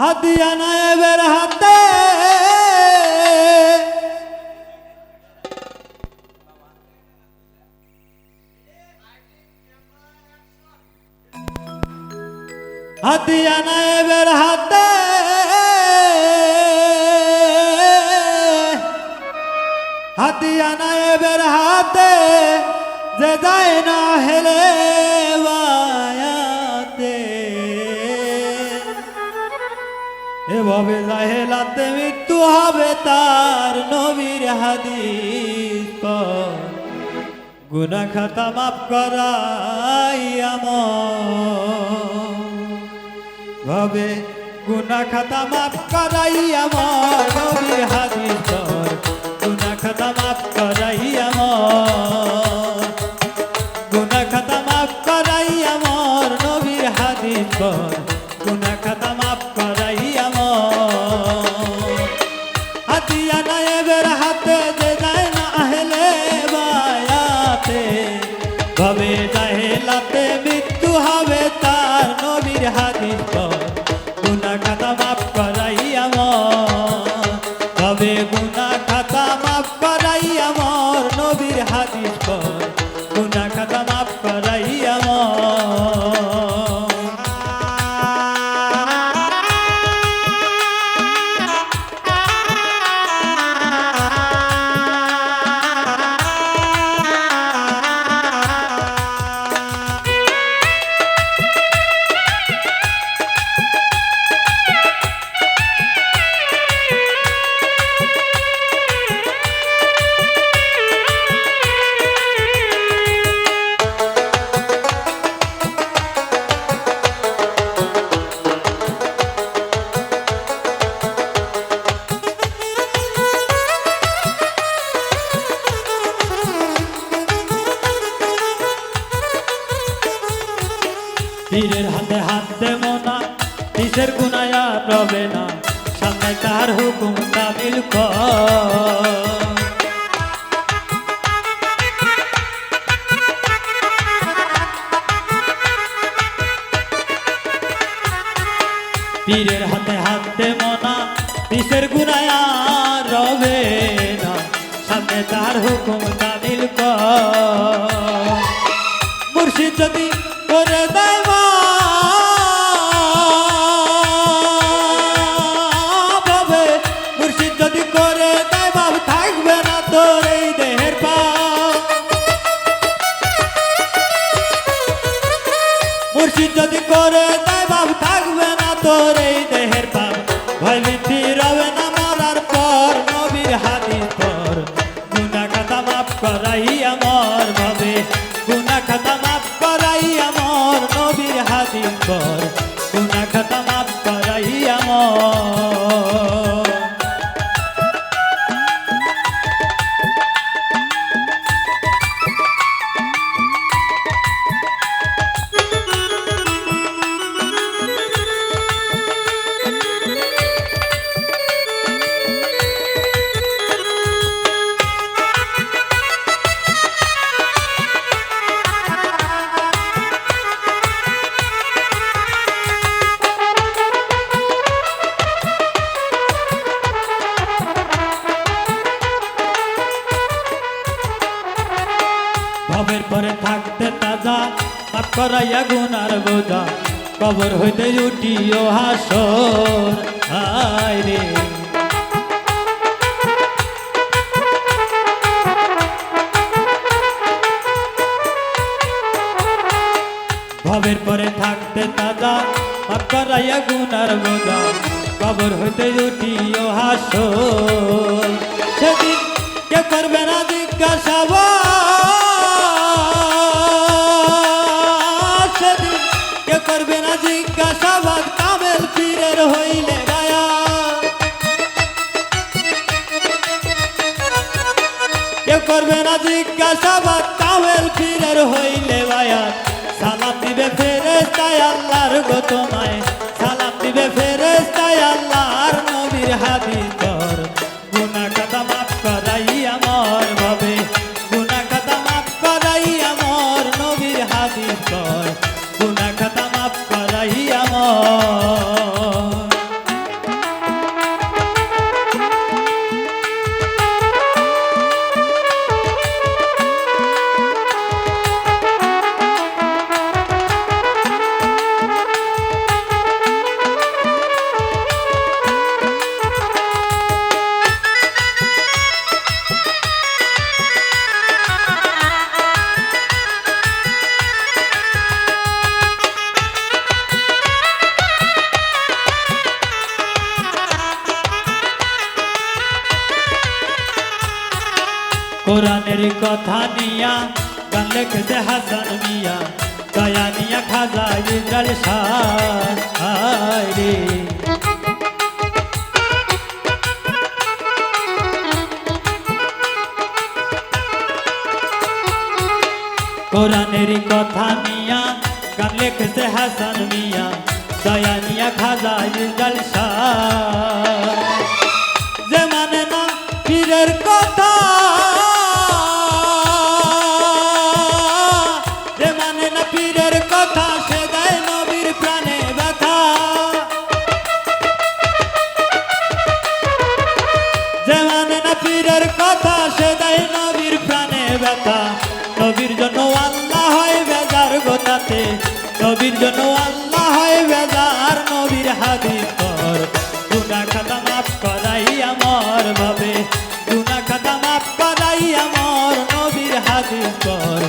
হাতিয়া নায়েবের হাতে। হাতিয়া নায়েবের হাতে। হাতিয়া নায়েবের হাতে। যে যায় না হেলে এভাবে জাহেলাতে মৃত্যু হবে তার নবীর হাদিস গুনা খাতা মাফ করাই ভাবে গুনা খাতা মাফ করাই আমার নবীর হাদিস গুনা খাতা মাফ করাই আমার গুনা খাতা মাফ করাই আমার নবীর হাদিস ভাবে জাহেলাতে মৃত্যু হবে তার নবীর হাদিস গুনা খাতা মাফ করাই আমার কবে গুনা খাতা মাফ করাই আমার নবীর হাদিস রবে না। সামনে তার হুকুম তামিল কর। পীরের হাতে হাত দেব না কিসের গুনায়া রবে না। সামনে তার হুকুম তামিল কর। মুর্শিদ যদি করে দেয় মুর্শিদ যদি করে তাই বাপ থাকবে না তোর এই দেহের পাপ ভয় ভীতি রবে না মরার পর, নবীর হাতি পর। গুনা খাতা মাফ করাই আমার ভাবে। গুনা খাতা মাফ করাই আমার নবীর হাতি পর। ভবের পরে থাকতে তাজা মাফ করাইয়া গুনার বোঝা। কবর হইতে উঠিও হাসর, হায় রে। ভবের পরে থাকতে তাজা মাফ করাইয়া গুনার বোঝা। কবর হইতে উঠিও হাসর। সেদিন কে করবে না জিজ্ঞাসা জিজ্ঞাসাবাদ কামেল পীরের হইলে গায়া কেউ করবে না জিজ্ঞাসাবাদ কামেল পীরের হইলে বায়া সালাম দিবে ফেরে তাই আল্লাহর গো তোমায়। কোরআনের কথা নিয়া, গান লেখেছে হাসান মিয়া। দয়া নিয়া খাজা শাহ রে। কোরআনের কথা নিয়া, গান লেখেছে হাসান মিয়া। দয়া নিয়া খাজা শাহ যে মানে না, পীরের কথা ব্যথা নবীর জন্য আল্লাহ হয় বেজার গোটাতে। নবীর জন্য আল্লাহ হয় বেজার নবীর হাদিস কর গুনা খাতা মাফ করাই আমার ভাবে গুনা খাতা মাফ করাই আমার নবীর হাদিস কর